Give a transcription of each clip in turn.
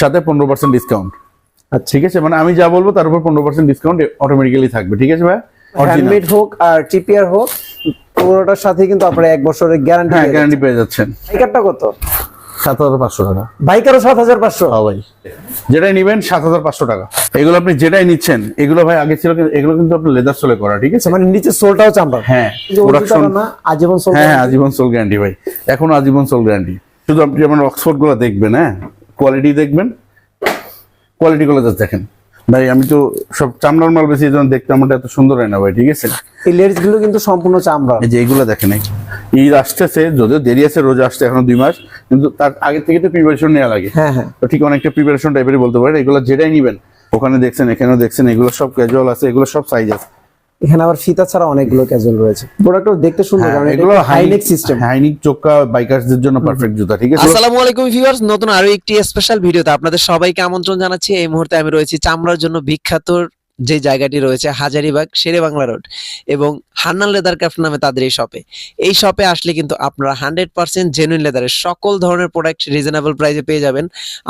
সাথে পনেরো percent discount আচ্ছা। ঠিক আছে? মানে আমি যা বলব তার উপর পনেরো পার্সেন্ট ডিসকাউন্ট অটোমেটিক্যালি থাকবে। ঠিক আছে ভাই? অরিজিনাল হ্যান্ডমেড হোক আর টিপিআর হোক পুরোটার সাথে কিন্তু আপনারা এক বছরের গ্যারান্টি হ্যাঁ গ্যারান্টি পেয়ে যাচ্ছেন। বাইকারটা কত? সাত হাজার পাঁচশো টাকা। বাইকারও সাত হাজার পাঁচশো? হ্যাঁ ভাই। যেটাই নিবেন সাত হাজার পাঁচশো টাকা। এগুলো আপনি যেটাই নিচ্ছেন এগুলো ভাই আগে ছিল এগুলো কিন্তু আপনার লেদার সোলে করা ঠিক আছে? মানে নিচে সোলটাও চামড়া হ্যাঁ প্রোডাকশন আজীবন সোল হ্যাঁ আজীবন সোল গ্যারান্টি ভাই। এখন আজীবন সোল গ্যারান্টি শুধু আপনি যেমন অক্সফোর্ডগুলো দেখবেন হ্যাঁ? কোয়ালিটি দেখবেন। কোয়ালিটি গুলো just দেখেন। ভাই আমি তো সব চামড়ার মাল বেশি এই জন্য দেখতে আমারটা এত সুন্দর হয় না ভাই ঠিক আছে? এই লেডিসগুলো কিন্তু সম্পূর্ণ চামড়া। এই যে এইগুলো দেখেন এই। ঈদ আসতেছে যদিও দেরি আছে রোজা আসতে এখনও দুই মাস কিন্তু তার আগে থেকে তো প্রিপারেশন নেওয়া লাগে। হ্যাঁ হ্যাঁ। তো ঠিক অনেকটা প্রিপারেশন টাইপেরই বলতে পারেন এগুলো যেটাই নিবেন ওখানে দেখছেন এখানেও দেখছেন এগুলো সব ক্যাজুয়াল আছে এগুলো সব সাইজ আছে এখানে আবার ফিতা ছাড়া অনেকগুলো ক্যাজুয়াল রয়েছে। প্রোডাক্টটা দেখতে সুন্দর কারণ হ্যাঁ, এগুলো হাইনেক সিস্টেম হাইনিক চোকা বাইকারসদের জন্য পারফেক্ট জুতা ঠিক আছে? আসসালামু আলাইকুম ভিউয়ার্স নতুন আরও একটি স্পেশাল ভিডিওতে আপনাদের সবাইকে আমন্ত্রণ জানাচ্ছি। এই মুহূর্তে আমি রয়েছি চামড়ার জন্য বিখ্যাত যে জায়গাটি রয়েছে হাজারিবাগ শেরে বাংলা রোড এবং হান্নান লেদার ক্রাফট নামে তাদের এই শপে। এই শপে আসলে কিন্তু আপনারা হান্ড্রেড পার্সেন্ট জেনুইন লেদারের সকল ধরনের প্রোডাক্ট রিজনেবল প্রাইসে পেয়ে যাবেন।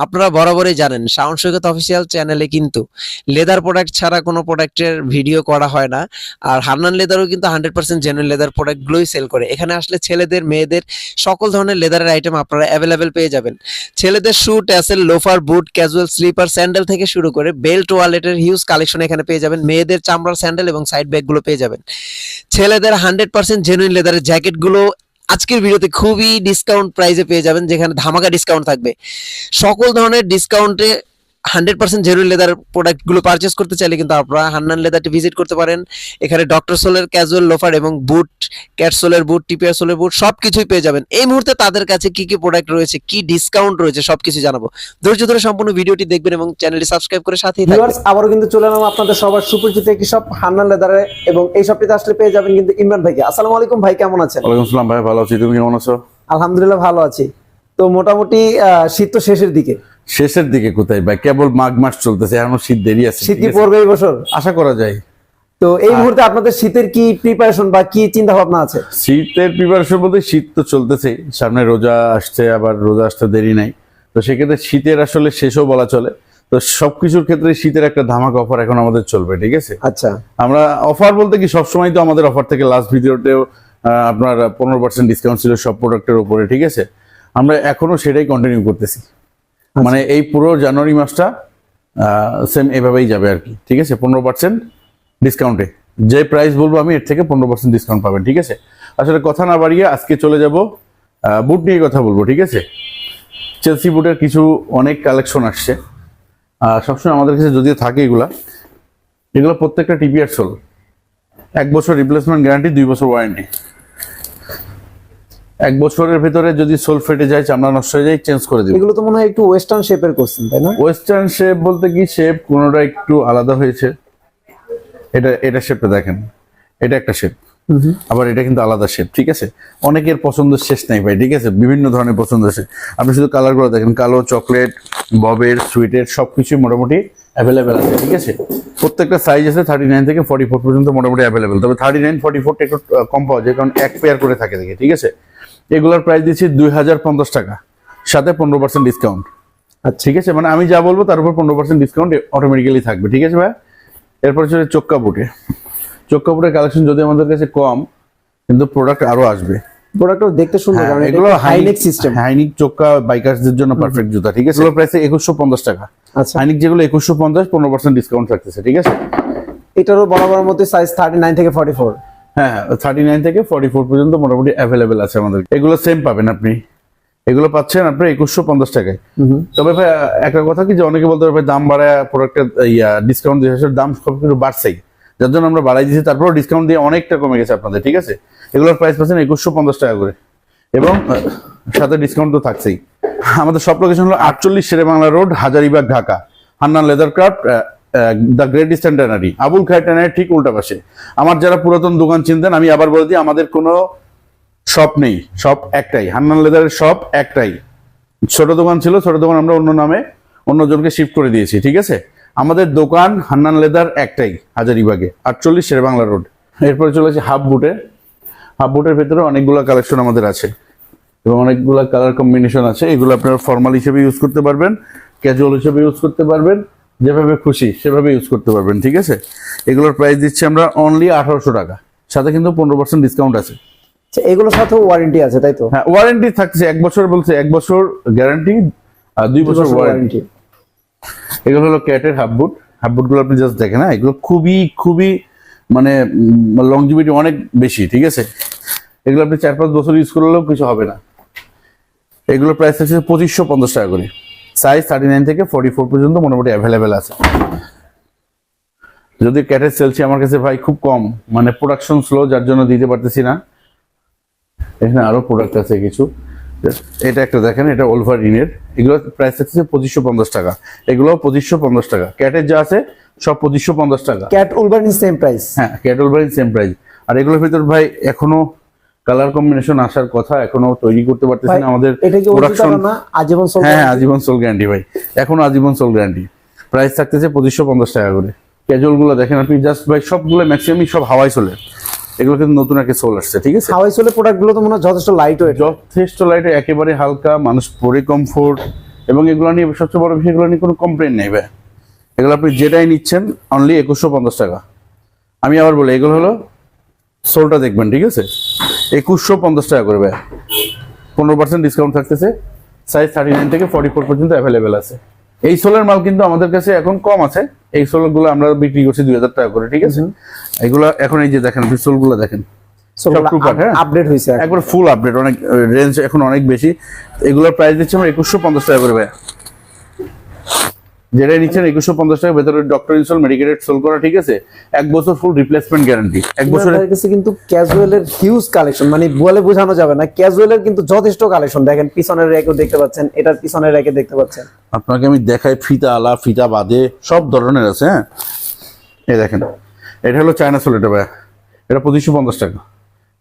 আপনারা বরাবরই জানেন, সাউন্ড সৈকত অফিসিয়াল চ্যানেলে কিন্তু লেদার প্রোডাক্ট ছাড়া কোনো প্রোডাক্টের ভিডিও করা হয় না। আর হান্নান লেদারও কিন্তু হান্ড্রেড পার্সেন্ট জেনুইন লেদার প্রোডাক্টগুলোই সেল করে। এখানে আসলে ছেলেদের, মেয়েদের সকল ধরনের লেদারের আইটেম আপনারা অ্যাভেলেবেল পেয়ে যাবেন। ছেলেদের shoe tassel loafer, boot, casual, slipper, sandal থেকে শুরু করে বেল্ট, ওয়ালেটের হিউজ কালেকশন এখানে পেয়ে যাবেন। মেয়েদের চামড়ার স্যান্ডেল এবং সাইড ব্যাগগুলো পেয়ে যাবেন। ছেলেদের হান্ড্রেড পার্সেন্ট জেনুইন লেদারের জ্যাকেটগুলো আজকের ভিডিওতে খুবই ডিসকাউন্ট প্রাইসে পেয়ে যাবেন, যেখানে ধামাকা ডিসকাউন্ট থাকবে। সকল ধরনের ডিসকাউন্টে হান্ড্রেড পার্সেন্ট জেনুইন লেদার প্রোডাক্টগুলো পারচেস করতে চাইলে কিন্তু আপনারা হান্নান লেদারটি ভিজিট করতে পারেন। এখানে ডক্টর সোলের ক্যাজুয়াল লোফার এবং বুট ক্যাটসোলের বুট টিপিআর সোলের বুট সবকিছুই পেয়ে যাবেন। এই মুহূর্তে তাদের কাছে কি কি প্রোডাক্ট রয়েছে কি ডিসকাউন্ট রয়েছে সবকিছু জানাব। ধৈর্য ধরে সম্পূর্ণ ভিডিওটি দেখবেন এবং চ্যানেলটি সাবস্ক্রাইব করে সাথেই থাকবেন। আবারও কিন্তু চলে এলাম আপনাদের সবার সুপরিচিত একটি শপ হান্নান লেদারে এবং এই শপটিতে আসলে পেয়ে যাবেন কিন্তু ইমরান ভাইকে। আসসালামু আলাইকুম ভাই কেমন আছেন? ওয়ালাইকুম আসসালাম ভাই ভালো আছি। তুমি কেমন আছো? আলহামদুলিল্লাহ ভালো আছি। তো মোটামুটি আহ, শীত তো শেষের দিকে। শেষের দিকে কোথায় ভাই কেবল মাঘ মাস চলতেছে এখনও শীত দেরি আছে শীত কি পড়বে এই বছর? আশা করা যায়। তো এই মুহূর্তে আপনাদের শীতের কি প্রিপারেশন বা কি চিন্তা ভাবনা আছে? শীতের প্রিপারেশন বলতে শীত তো চলতেছে সামনে রোজা আসছে আবার রোজা আসতে দেরি নাই। তো সেক্ষেত্রে শীতের আসলে শেষও বলা চলে। তো সবকিছুর ক্ষেত্রে শীতের একটা ধামাক অফার এখন আমাদের চলবে ঠিক আছে? আচ্ছা। আমরা অফার বলতে কি সবসময় তো আমাদের অফার থেকে লাস্ট ভিডিওতেও আপনার পনেরো পার্সেন্ট ডিসকাউন্ট ছিল সব প্রোডাক্টের উপরে ঠিক আছে? আমরা এখনও সেটাই কন্টিনিউ করতেছি। মানে এই পুরো জানুয়ারি মাসটা সেম এভাবেই যাবে আর কি। ঠিক আছে? পনেরো পার্সেন্ট ডিসকাউন্টে যে প্রাইস বলব আমি, এর থেকে পনেরো পার্সেন্ট ডিসকাউন্ট পাবেন, ঠিক আছে? আসলে কথা না বাড়িয়ে আজকে চলে যাব বুট নিয়ে কথা বলব, ঠিক আছে? চেলসি বুটের কিছু অনেক কালেকশন আসছে। সবসময় আমাদের কাছে যদিও থাকে এগুলা, এগুলো প্রত্যেকটা টিপিআর সোল এক বছর রিপ্লেসমেন্ট গ্যারান্টি দুই বছর ওয়ারেন্টি এক বছরের ভিতরে যদি সোল ফেটে যায় চামড়া নষ্ট হয়ে যায় চেঞ্জ করে দিব। এগুলো তো মনে হয় একটু ওয়েস্টার্ন শেপের করছেন তাই না? ওয়েস্টার্ন শেপ বলতে কি শেপ কোনোটা একটু আলাদা হয়েছে। এটা এটা শেপটা দেখেন। এটা একটা শেপ আবার এটা কিন্তু আলাদা শেপ ঠিক আছে? অনেকের পছন্দ শেষ নাই ভাই ঠিক আছে? বিভিন্ন ধরনের পছন্দ আছে। আপনি শুধু কালারগুলো দেখেন কালো চকলেট ববের সুইটের সবকিছু মোটামুটি অ্যাভেলেবেল আছে ঠিক আছে? প্রত্যেকটা সাইজ আছে থার্টি নাইন থেকে ফর্টি ফোর পর্যন্ত মোটামুটি অ্যাভেলেবেল তবে থার্টি নাইন ফর্টি ফোরটা একটু কম পাওয়া যায় কারণ এক পেয়ার করে থাকে দেখে ঠিক আছে? এগুলোর প্রাইস দিচ্ছি দুই হাজার পঞ্চাশ টাকা। সাথে পনেরো পার্সেন্ট ডিসকাউন্ট আচ্ছা। ঠিক আছে? মানে আমি যা বলব তার উপর পনেরো পার্সেন্ট ডিসকাউন্ট অটোমেটিক্যালি থাকবে। ঠিক আছে ভাই এরপর চলে চোক্কা বুটে। চোক্কা বুটের কালেকশন যদি আমাদের কাছে কম কিন্তু প্রোডাক্ট আরও আসবে। প্রোডাক্টও দেখতে সুন্দর কারণ হ্যাঁ, এগুলো high neck system high neck চোক্কা বাইকার্সদের জন্য পারফেক্ট জুতা। ঠিক আছে? এগুলো প্রাইস টাকা। আচ্ছা। হাইনিক যেগুলো একুশশো পঞ্চাশ পনেরো পার্সেন্ট ডিসকাউন্ট থাকতেছে। ঠিক আছে? এটারও বরাবর মধ্যে সাইজ থার্টি নাইন থেকে ফর্টি ফোর হ্যাঁ থার্টি নাইন থেকে ফর্টি ফোর পর্যন্ত মোটামুটি অ্যাভেলেবেল আছে আমাদের। এগুলো সেম পাবেন আপনি। এগুলো পাচ্ছেন আপনি একুশশো পঞ্চাশ টাকায়। তবে ভাই একটা কথা কি যে অনেকে বলতে পারবে দাম বাড়ায় প্রোডাক্টের ইয়া ডিসকাউন্ট দিয়ে দাম সব কিছু বাড়ছেই। যার জন্য আমরা বাড়াই দিয়েছি তারপর ডিসকাউন্ট দিয়ে অনেকটা কমে গেছে আপনাদের ঠিক আছে? এগুলোর প্রাইস পাচ্ছেন একুশশো পঞ্চাশ টাকা করে। এবং সাথে ডিসকাউন্ট তো থাকছেই। আমাদের সব লোকেশন হলো আটচল্লিশ Shere Bangla road Hazaribagh Dhaka. Hannan leather craft the great eastern Abul Khair tannery ঠিক উল্টা পাশে। আমার যারা পুরাতন দোকান চিনতেন, আমি আবার বলে দিই, আমাদের কোনো শপ নেই শপ একটাই। হান্নান লেদারের শপ একটাই। ছোট দোকান ছিল, ছোট দোকান আমরা অন্য নামে অন্যজনকে শিফট করে দিয়েছি, ঠিক আছে? আমাদের দোকান হান্নান লেদার একটাই, হাজারিবাগে, আটচল্লিশ শের বাংলা রোড। এরপরে চলে চলেছে হাফ বুটে হাফ বুটের ভেতরে অনেকগুলো কালেকশন আমাদের আছে। এবং অনেকগুলো কালার কম্বিনেশন আছে। এগুলো আপনারা ফর্মাল হিসেবে ইউজ করতে পারবেন ক্যাজুয়াল হিসেবে ইউজ করতে পারবেন। যেভাবে খুশি সেভাবে ইউজ করতে পারবেন ঠিক আছে? এগুলোর প্রাইস দিচ্ছি আমরা অনলি আঠারোশো টাকা। সাথে কিন্তু পনেরো পার্সেন্ট ডিসকাউন্ট আছে। আচ্ছা, এগুলোর সাথে ওয়ারেন্টি আছে তাই তো? হ্যাঁ ওয়ারেন্টি থাকছে এক বছর বলছে এক বছর গ্যারান্টি আর দুই বছর ওয়ারেন্টি এগুলো হলো ক্যাটের হাফ বুট হাফ বুটগুলো আপনি জাস্ট দেখেন না এগুলো খুবই খুবই মানে লংজিভিটি অনেক বেশি ঠিক আছে? এগুলো আপনি চার পাঁচ বছর ইউজ করলেও কিছু হবে না। এগুলোর প্রাইস আছে পঁচিশশো পঞ্চাশ টাকা করে। সাইজ থার্টি নাইন থেকে ফর্টি ফোর পর্যন্ত মোটামুটি অ্যাভেলেবেল আছে। যদি ক্যাটের সেলসি আমার কাছে ভাই খুব কম মানে প্রোডাকশন স্লো যার জন্য দিতে পারতেছি না। এখানে আরও প্রোডাক্ট আছে কিছু। এটা একটা দেখেন এটা ওলভারিনের এগুলো প্রাইস থাকছে পঁচিশশো পঞ্চাশ টাকা। এগুলো পঁচিশশো পঞ্চাশ টাকা। ক্যাটের যা আছে সব পঁচিশশো পঞ্চাশ টাকা। ক্যাট উলবার্নিং সেম প্রাইস হ্যাঁ ক্যাট ওলভারিন সেম প্রাইস আর এগুলোর ভিতর ভাই এখনও কালার কম্বিনেশন আসার কথা এখনও তৈরি করতে পারতেছি না আমাদের প্রোডাকশন আজীবন সোল হ্যাঁ হ্যাঁ আজীবন সোল গ্যারান্টি ভাই। এখনও আজীবন সোল গ্যারান্টি প্রাইস থাকতেছে পঁচিশশো পঞ্চাশ টাকা করে। ক্যাজুয়ালগুলো দেখেন আপনি জাস্ট ভাই সবগুলো ম্যাক্সিমামই সব হাওয়াই চলে। এগুলো কিন্তু নতুন একটা সোল আসছে ঠিক আছে? হাওয়াই সোলের প্রোডাক্টগুলো তো মনে হয় যথেষ্ট লাইট ওয়েট যথেষ্ট লাইট একেবারে হালকা মানুষ পরে কমফোর্ট এবং এগুলো নিয়ে সবচেয়ে বড় বিষয় এগুলো নিয়ে কোনো কমপ্লেন নেই ভাই। এগুলো আপনি যেটাই নিচ্ছেন অনলি একুশশো পঞ্চাশ টাকা। আমি আবার বলি এগুলো হলো সোলটা দেখবেন ঠিক আছে? একুশশো পঞ্চাশ টাকা করে ভাই। পনেরো পার্সেন্ট ডিসকাউন্ট থাকতেছে। সাইজ থার্টি নাইন থেকে ফর্টি ফোর পর্যন্ত অ্যাভেলেবেল আছে। এই সোলের মাল কিন্তু আমাদের কাছে এখন কম আছে। এই সোলগুলো আমরা বিক্রি করছি দুই হাজার টাকা করে ঠিক আছে? এগুলো এখন এই যে দেখেন আপনি সোলগুলো দেখেন টুকটাক, হ্যাঁ। আপডেট হয়েছে। একবার ফুল আপডেট অনেক রেঞ্জ এখন অনেক বেশি। এগুলোর প্রাইস দিচ্ছি আমরা একুশশো পঞ্চাশ টাকা করে ভাই। যেটাই নিচ্ছেন একুশশো পঞ্চাশ টাকা ভেতরে ডক্টর ইনসোল মেডিকেটেড সোল করা ঠিক আছে? এক বছর ফুল রিপ্লেসমেন্ট গ্যারান্টি এক বছরে আপনাদের কাছে কিন্তু ক্যাজুয়ালের হিউজ কালেকশন মানে বলে বোঝানো যাবে না ক্যাজুয়াল এর কিন্তু যথেষ্ট কালেকশন দেখেন পিছনের র্যাকেও দেখতে পাচ্ছেন এটার পিছনের র্যাকে দেখতে পাচ্ছেন। আপনাকে আমি দেখাই ফিতা আলা ফিতা বাদে সব ধরনের আছে হ্যাঁ? এই দেখেন এটা হলো চায়না সোল এটা ভাই এটা পঁচিশশো পঞ্চাশ টাকা।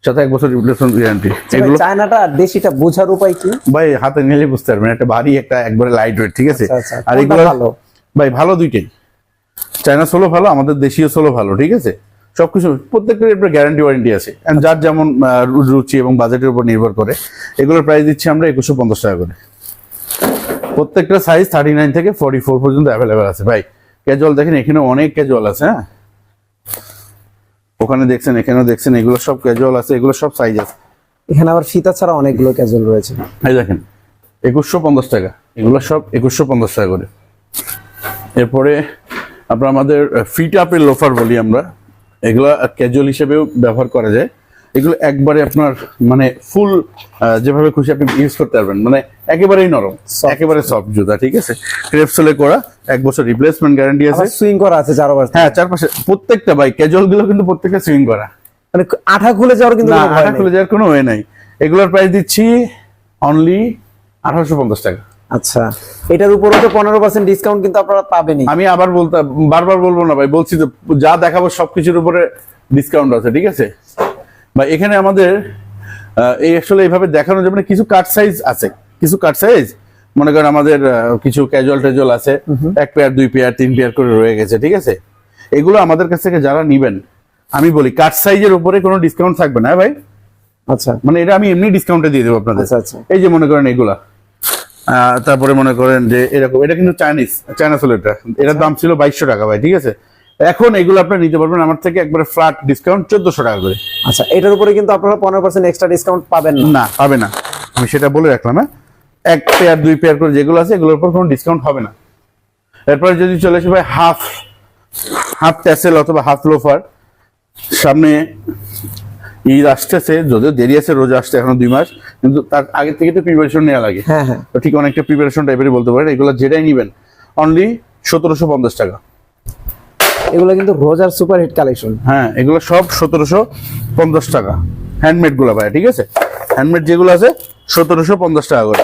সাথে এক বছর রিপ্লেসমেন্ট গ্যারান্টি এগুলো চায়নাটা আর দেশিটা বোঝার উপায় কি? ভাই হাতে নিলে বুঝতে পারবেন একটা ভারী একটা একবারে লাইট ওয়েট ঠিক আছে? আচ্ছা, আচ্ছা। আর এগুলো ভালো? ভাই ভালো দুইটাই। চায়না সোলো ভালো আমাদের দেশীয় সোলো ভালো ঠিক আছে? সবকিছু প্রত্যেকটার একটা গ্যারান্টি ওয়ারেন্টি আছে। যার যেমন রুচি এবং বাজেটের উপর নির্ভর করে এগুলোর প্রাইস দিচ্ছি আমরা একুশশো পঞ্চাশ টাকা করে। প্রত্যেকটা সাইজ থার্টি নাইন থেকে ফর্টি ফোর পর্যন্ত অ্যাভেলেবেল আছে। ভাই ক্যাজুয়াল দেখেন এখানে অনেক ক্যাজুয়াল আছে হ্যাঁ? ওখানে দেখছেন এখানেও দেখছেন এগুলো সব ক্যাজুয়াল আছে এগুলো সব সাইজ আছে। এখানে আবার ফিতা ছাড়া অনেকগুলো ক্যাজুয়াল রয়েছে। এই দেখেন একুশশো পঞ্চাশ টাকা। এগুলো সব একুশশো পঞ্চাশ টাকা করে। এরপরে আপনার আমাদের ফিট আপের লোফার বলি আমরা। এগুলো ক্যাজুয়াল হিসেবেও ব্যবহার করা যায়। এগুলো একবারে আপনার মানে ফুল যেভাবে খুশি আপনি ইউজ করতে পারবেন। মানে একেবারেই নরম একেবারে সফট জুতা ঠিক আছে? ক্রেপসলে করা এক বছর রিপ্লেসমেন্ট গ্যারান্টি আছে। সুইং করা আছে চারো পাশে হ্যাঁ চারপাশে। প্রত্যেকটা ভাই ক্যাজুয়ালগুলো কিন্তু প্রত্যেকটা সুইং করা। মানে আঠা খুলে যাওয়ার কিন্তু আঠা খুলে যাওয়ার কোনো ওয়ে নাই। এগুলোর প্রাইস দিচ্ছি অনলি আঠারোশো পঞ্চাশ টাকা। আচ্ছা। এটার উপর তো পনেরো পার্সেন্ট ডিসকাউন্ট কিন্তু আপনারা পাবেনই। আমি আবার বলতে বারবার বলব না ভাই বলছি তো যা দেখাবো সবকিছুর উপরে ডিসকাউন্ট আছে ঠিক আছে? ভাই এখানে আমাদের এই আসলে এইভাবে দেখানো যাবে না কিছু কাট সাইজ আছে। কিছু কাট সাইজ মনে করেন আমাদের কিছু ক্যাজুয়াল ট্যাজুয়াল আছে। এক পেয়ার দুই পেয়ার তিন পেয়ার করে রয়ে গেছে ঠিক আছে? এগুলো আমাদের কাছ থেকে যারা নিবেন আমি বলি কাট সাইজের উপরে কোনো ডিসকাউন্ট থাকবে না হ্যাঁ ভাই? আচ্ছা। মানে এটা আমি এমনি ডিসকাউন্টে দিয়ে দেবো আপনাদের। আচ্ছা, আচ্ছা। এই যে মনে করেন এগুলা আহ, তারপরে মনে করেন যে এরকম এটা কিন্তু চাইনিজ চায়না সোলেটটা এটার দাম ছিল বাইশশো টাকা ভাই ঠিক আছে? এখন এগুলো আপনারা নিতে পারবেন আমার থেকে একবারে ফ্ল্যাট ডিসকাউন্ট চোদ্দশো টাকা করে। আচ্ছা এটার উপরে কিন্তু আপনারা পনেরো পার্সেন্ট এক্সট্রা ডিসকাউন্ট পাবেন না। না হবে না। আমি সেটা বলে রাখলাম হ্যাঁ? এক পেয়ার দুই পেয়ার করে যেগুলো আছে এগুলোর উপর কোনো ডিসকাউন্ট হবে না। এরপরে যদি চলে আসে ভাই হাফ হাফ ট্যাসেল অথবা হাফ লোফার সামনে ঈদ আসতেছে যদিও দেরি আছে রোজা আসতে এখনও দুই মাস কিন্তু তার আগে থেকে তো প্রিপারেশন নেওয়া লাগে। হ্যাঁ হ্যাঁ। তো ঠিক অনেকটা প্রিপারেশন টাইপেরই বলতে পারেন এগুলো যেটাই নিবেন অনলি সতেরোশো পঞ্চাশ টাকা। এগুলো কিন্তু রোজার সুপার হিট কালেকশন হ্যাঁ এগুলো সব সতেরোশো পঞ্চাশ টাকা। হ্যান্ডমেডগুলো ভাই ঠিক আছে? হ্যান্ডমেড যেগুলো আছে সতেরোশো পঞ্চাশ টাকা করে।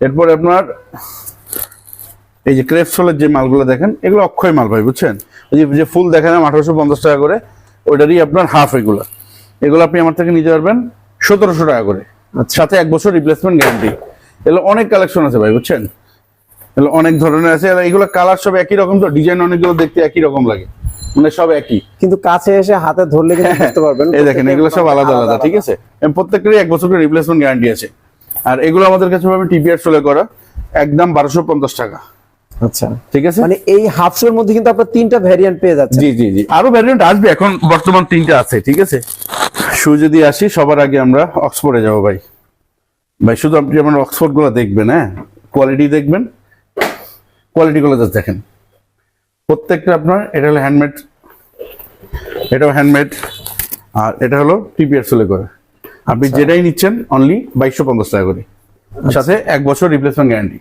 এরপরে আপনার এই যে ক্রেপসোলের যে মালগুলো দেখেন এগুলো অক্ষয় মাল ভাই বুঝছেন? ওই যে- ফুল দেখেন আঠারোশো পঞ্চাশ টাকা করে ওইটারই আপনার হাফ এগুলো। এগুলো আপনি আমার থেকে নিতে পারবেন সতেরোশো টাকা করে। আচ্ছা। সাথে এক বছর রিপ্লেসমেন্ট গ্যারান্টি এগুলো অনেক কালেকশন আছে ভাই বুঝছেন? অনেক ধরনের আছে। এগুলো কালার সব একই রকম তো ডিজাইন অনেকগুলো দেখতে একই রকম লাগে। মানে সব একই। কিন্তু কাছে এসে হাতে ধরলে কিন্তু বুঝতে পারবেন এই দেখেন এগুলো সব আলাদা আলাদা ঠিক আছে? প্রত্যেকটারই এক বছরের রিপ্লেসমেন্ট গ্যারান্টি আছে। আর এগুলো আমাদের কাছে পাবেন টিপিআর সোলে করা একদম বারোশো পঞ্চাশ টাকা। আচ্ছা। ঠিক আছে? মানে এই হাফ শোর মধ্যে কিন্তু আপনার তিনটা ভ্যারিয়েন্ট পেয়ে যাচ্ছে জি জি জি। আরও ভ্যারিয়েন্ট আসবে এখন বর্তমান তিনটা আছে ঠিক আছে? শু যদি আসি সবার আগে আমরা অক্সফোর্ডে যাব ভাই। ভাই শুধু আপনি আমার অক্সফোর্ডগুলো দেখবেন হ্যাঁ? কোয়ালিটি দেখবেন কোয়ালিটি গুলো জাস্ট দেখেন। প্রত্যেকটা আপনার এটা হলো হ্যান্ডমেড এটাও হ্যান্ডমেড আর এটা হলো টিপিআর সোলে করে। আপনি যেটাই নিচ্ছেন অনলি বাইশশো পঞ্চাশ টাকা করে। সাথে এক বছর রিপ্লেসমেন্ট গ্যারান্টি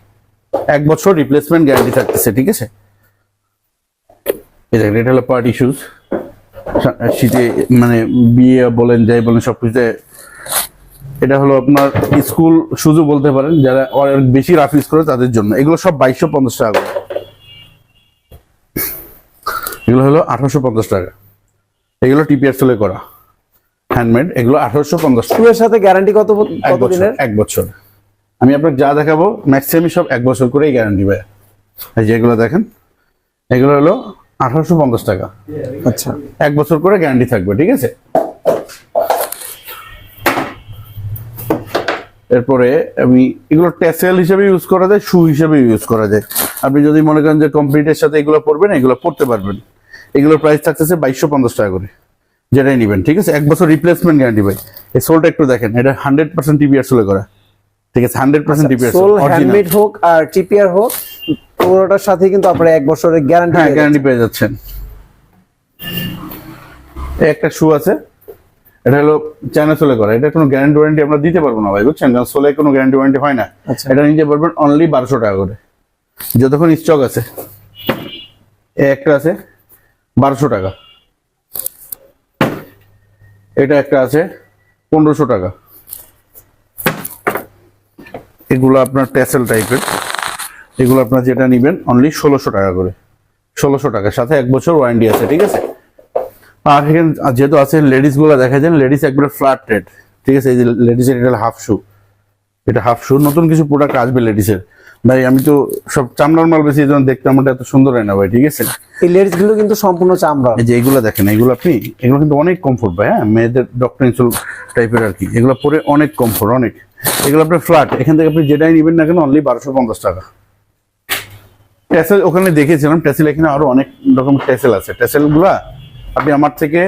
এক বছর রিপ্লেসমেন্ট গ্যারান্টি থাকতেছে ঠিক আছে? এই দেখেন এটা হলো পার্টি শুজ শীতে মানে বিয়ে বলেন যাই বলেন সবকিছুতে এটা হলো আপনার স্কুল শুজও বলতে পারেন যারা অনেক বেশি রাফ ইউজ করে তাদের জন্য। এগুলো সব বাইশশো পঞ্চাশ টাকা করে। এগুলো হলো আঠারোশো পঞ্চাশ টাকা। এগুলো টিপিআর সোলে করা। হ্যান্ডমেড এগুলো আঠারোশো পঞ্চাশ শুয়ের সাথে গ্যারান্টি কত এক কত বছর এক বছর। আমি আপনাকে যা দেখাবো ম্যাক্সিমাম সব এক বছর করেই গ্যারান্টি পায় এই যে এগুলো দেখেন এগুলো হলো আঠারোশো পঞ্চাশ টাকা। আচ্ছা। এক বছর করে গ্যারান্টি থাকবে ঠিক আছে? এরপরে আমি এগুলো টেসেল হিসেবে ইউজ করা যায় শু হিসেবে ইউজ করা যায়। আপনি যদি মনে করেন যে কমপ্লিটের সাথে এগুলো পরবেন এগুলো পড়তে পারবেন। এগুলোর প্রাইস থাকতেছে বাইশশো পঞ্চাশ টাকা করে। যেটাই নেবেন ঠিক আছে? এক বছর রিপ্লেসমেন্ট গ্যারান্টি ভাই। এই সোলটা একটু দেখেন এটা হান্ড্রেড পার্সেন্ট টিপিআর সোলে করা। ঠিক আছে? Hundred percent TPR sole handmade হোক আর টিপিআর হোক পুরোটার সাথে কিন্তু আপনারা এক বছরের গ্যারান্টি গ্যারান্টি পেয়ে যাচ্ছেন। একটা শু আছে। এটা হলো চায়না সোলে করা। এটা কোনো গ্যারান্টি ওয়ারেন্টি আমরা দিতে পারব না ভাই বুঝছেন? কারণ সোলে কোনো গ্যারান্টি ওয়ারেন্টি হয় না। আচ্ছা। এটা নিতে পারবেন অনলি বারোশো টাকা করে। যতক্ষণ স্টক আছে। একটা আছে বারোশো টাকা। এটা একটা আছে পনেরোশো টাকা। এগুলো আপনার ট্যাসেল টাইপের এগুলো আপনার যেটা নেবেন অনলি ষোলোশো টাকা করে। ষোলোশো টাকার সাথে এক বছর ওয়ারেন্টি আছে ঠিক আছে? আর এখানে যেহেতু আছে লেডিসগুলো দেখা যায় লেডিস একবারে ফ্ল্যাট রেট ঠিক আছে এই যে লেডিসের এটা হাফ শু এটা হাফ শু নতুন কিছু প্রোডাক্ট আসবে লেডিসের ভাই আমি তো সব চামড়ার মাল বেশি এই জন্য দেখতে আমারটা এত সুন্দর হয় না ভাই ঠিক আছে? এই লেডিসগুলো কিন্তু সম্পূর্ণ চামড়া এই যে এগুলো দেখেন এগুলো আপনি এগুলো কিন্তু অনেক কমফোর্ট ভাই হ্যাঁ? মেয়েদের ডক্টর ইনসুল টাইপের আর কি। এগুলো পরে অনেক কমফোর্ট অনেক। এগুলো আপনার ফ্ল্যাট এখান থেকে আপনি যেটাই নেবেন না কেন অনলি বারোশো পঞ্চাশ টাকা। ট্যাসেল ওখানে দেখেছিলাম ট্যাসেল এখানে আরও অনেক রকম ট্যাসেল আছে। ট্যাসেলগুলা আপনি আমার থেকে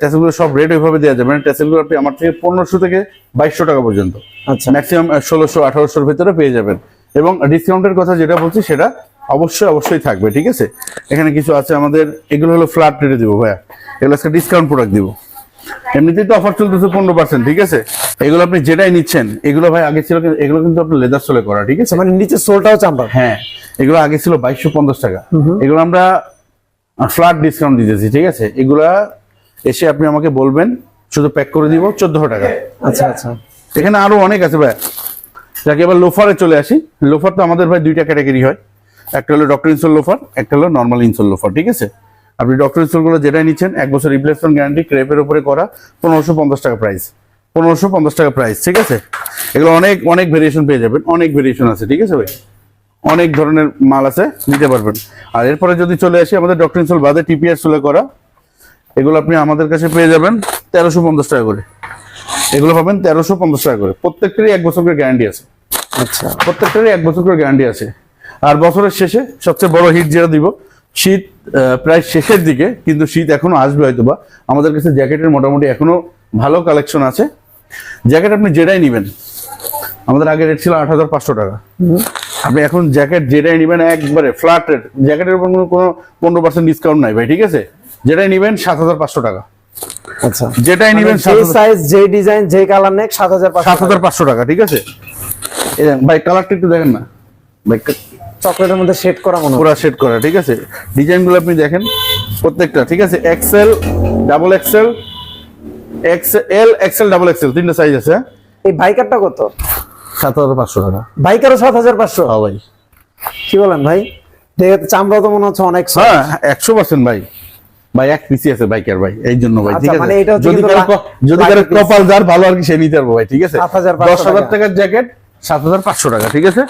ট্যাসেলগুলো সব রেট ওইভাবে দেওয়া যাবে। মানে ট্যাসেল আপনি আমার থেকে পনেরোশো থেকে বাইশশো টাকা পর্যন্ত। আচ্ছা। ম্যাক্সিমাম ষোলোশো আঠারোশোর ভেতরে পেয়ে যাবেন। এবং ডিসকাউন্টের কথা যেটা বলছি সেটা অবশ্যই অবশ্যই থাকবে ঠিক আছে? এখানে কিছু আছে আমাদের এগুলো হলো ফ্ল্যাট রেটে দিব ভাইয়া। এগুলো আজকে ডিসকাউন্ট প্রোডাক্ট দিব। এমনিতেই তো অফার চলতেছে পনেরো পার্সেন্ট ঠিক আছে? এগুলো আপনি যেটাই নিচ্ছেন এগুলো ভাই আগে ছিল কিন্তু- এগুলো কিন্তু আপনার লেদার সোলে করা ঠিক আছে? মানে নিচে সোলটাও চামড়া হ্যাঁ এগুলো আগে ছিল বাইশশো পঞ্চাশ টাকা। এগুলো আমরা ফ্ল্যাট ডিসকাউন্ট দিতেছি ঠিক আছে? এগুলা এসে আপনি আমাকে বলবেন শুধু প্যাক করে দিব চোদ্দশো টাকা। আচ্ছা আচ্ছা। এখানে আরও অনেক আছে ভাই। যাকে এবার লোফারে চলে আসি। লোফার তো আমাদের ভাই দুইটা ক্যাটাগরি হয়। একটা হলো ডক্টর ইনসোল লোফার একটা হলো নর্মাল ইনসোল লোফার ঠিক আছে? আপনি ডক্টর ইনসোলগুলো যেটাই নিচ্ছেন এক বছর রিপ্লেসমেন্ট গ্যারান্টি ক্রেপের উপরে করা পনেরোশো পঞ্চাশ টাকা প্রাইস পনেরোশো পঞ্চাশ টাকা প্রাইস ঠিক আছে? এগুলো অনেক অনেক ভেরিয়েশন পেয়ে যাবেন অনেক ভেরিয়েশন আছে ঠিক আছে ভাই? অনেক ধরনের মাল আছে নিতে পারবেন। আর এরপরে যদি চলে আসি আমাদের ডক্টর ইনসোল বাদে টিপিআর সোলে করা এগুলো আপনি আমাদের কাছে পেয়ে যাবেন তেরোশো পঞ্চাশ টাকা করে। এগুলো পাবেন তেরোশো পঞ্চাশ টাকা করে। প্রত্যেকটারই এক বছর করে গ্যারান্টি আছে। আচ্ছা। প্রত্যেকটারই এক বছর করে গ্যারান্টি আছে। আর বছরের শেষে সবচেয়ে বড় হিট যেটা দিব শীত প্রায় শেষের দিকে কিন্তু শীত এখনও আসবে হয়তো বা আমাদের কাছে জ্যাকেটের মোটামুটি এখনও ভালো কালেকশন আছে। জ্যাকেট আপনি যেটাই নেবেন আমাদের আগে রেট ছিল আট হাজার পাঁচশো টাকা। আপনি এখন জ্যাকেট যেটাই নেবেন একবারে ফ্ল্যাট রেট জ্যাকেটের উপর কোনো কোনো পনেরো পার্সেন্ট ডিসকাউন্ট নাই ভাই ঠিক আছে? যেটাই নেবেন সাত হাজার পাঁচশো টাকা। আচ্ছা। যেটাই নেবেন যে সাইজ যে ডিজাইন যে কালার নেক সাত হাজার সাত হাজার পাঁচশো টাকা ঠিক আছে? ভাই কালারটা একটু দেখেন না। ভাই চকলেটের মধ্যে সেট করা মনে পুরো সেট করা ঠিক আছে? ডিজাইনগুলো আপনি দেখেন প্রত্যেকটা ঠিক আছে? XL double XL L XL double XL তিনটা সাইজ আছে হ্যাঁ? এই বাইকারটা কত? সাত হাজার পাঁচশো টাকা। বাইকারও সাত হাজার পাঁচশো? ভাই। কি বলেন ভাই? চামড়া তো মনে হচ্ছে অনেক হ্যাঁ একশো পার্সেন্ট ভাই। ভাই এক পিসি আছে বাইকের ভাই এই জন্য ভাই ঠিক আছে? এটা হচ্ছে যদি কিন্তু কারও লা- ক- যদি কারও কপাল যার ভালো আর কি সে নিতে পারব ভাই ঠিক আছে? দশ হাজার টাকার জ্যাকেট সাত হাজার পাঁচশো টাকা ঠিক আছে?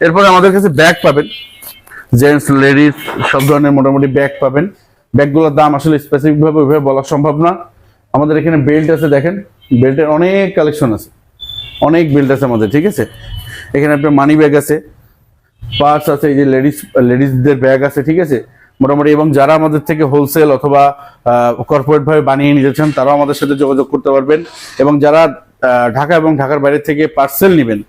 এরপরে আমাদের কাছে ব্যাগ পাবেন। জেন্টস লেডিস সব ধরনের মোটামুটি ব্যাগ পাবেন। ব্যাগগুলোর দাম আসলে স্পেসিফিক ভাবে ওইভাবে বলা সম্ভব না। আমাদের এখানে বেল্ট আছে দেখেন। বেল্টের অনেক কালেকশন আছে। অনেক বেল্ট আছে আমাদের ঠিক আছে? এখানে আপনার মানি ব্যাগ আছে পার্স আছে, এই যে লেডিস লেডিসদের ব্যাগ আছে, ঠিক আছে? মোটামুটি এবং যারা আমাদের থেকে হোলসেল অথবা কর্পোরেটভাবে বানিয়ে নিতে চান, তারাও আমাদের সাথে যোগাযোগ করতে পারবেন এবং যারা ঢাকা এবং ঢাকার বাইরে থেকে পার্সেল নেবেন,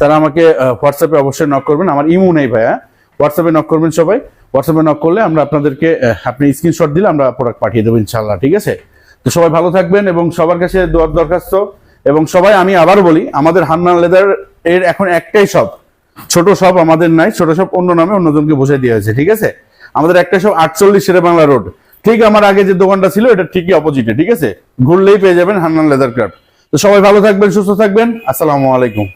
তারা আমাকে হোয়াটসঅ্যাপে অবশ্যই নক করবেন। আমার ইমো নেই ভাইয়া হোয়াটসঅ্যাপে নক করবেন সবাই। হোয়াটসঅ্যাপে নক করলে আমরা আপনাদেরকে আপনি স্ক্রিনশট দিলে আমরা প্রোডাক্ট পাঠিয়ে দেবো ইনশাল্লাহ ঠিক আছে? তো সবাই ভালো থাকবেন এবং সবার কাছে দরখাস্ত। এবং সবাই আমি আবার বলি, আমাদের হান্নান লেদার এর এখন একটাই শপ ছোট শপ আমাদের নাই, ছোট শপ অন্য নামে অন্যজনকে বসে দিয়ে হয়েছে, ঠিক আছে? আমাদের একটাই শপ আটচল্লিশ শেরে বাংলা রোড। ঠিক আমার আগে যে দোকানটা ছিল, এটা ঠিকই অপোজিটে ঠিক আছে? ঘুরলেই পেয়ে যাবেন হান্নান লেদার ক্রাফট তো সবাই ভালো থাকবেন, সুস্থ থাকবেন। আসসালামু আলাইকুম।